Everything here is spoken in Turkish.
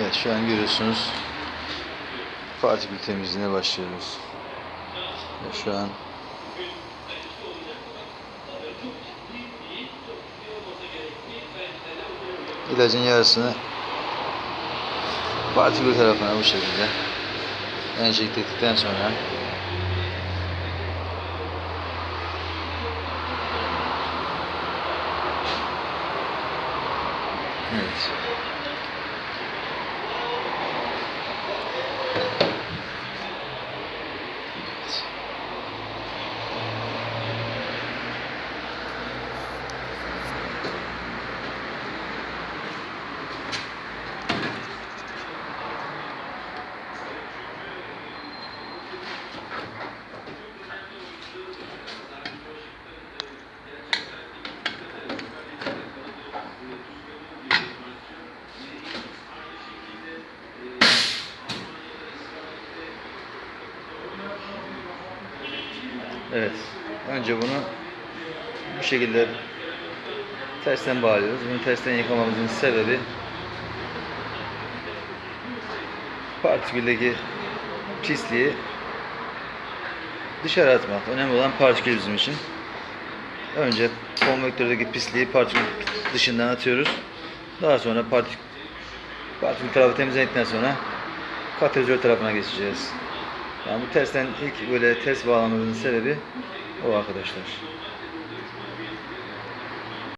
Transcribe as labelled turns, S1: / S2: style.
S1: Evet şu an görüyorsunuz partikül temizliğine başlıyoruz. Ve şu an ilacın yarısını partikül tarafına bu şekilde enjekte ettikten sonra Evet. Evet. Önce bunu bu şekilde tersten bağlıyoruz. Bunu tersten yıkamamızın sebebi partiküldeki pisliği dışarı atmak. Önemli olan partikül bizim için. Önce konvektördeki pisliği partikül dışından atıyoruz. Daha sonra partikül, partikül tarafı temizledikten sonra katalizör tarafına geçeceğiz. Yani bu tersten ilk böyle ters bağlamamızın sebebi o arkadaşlar.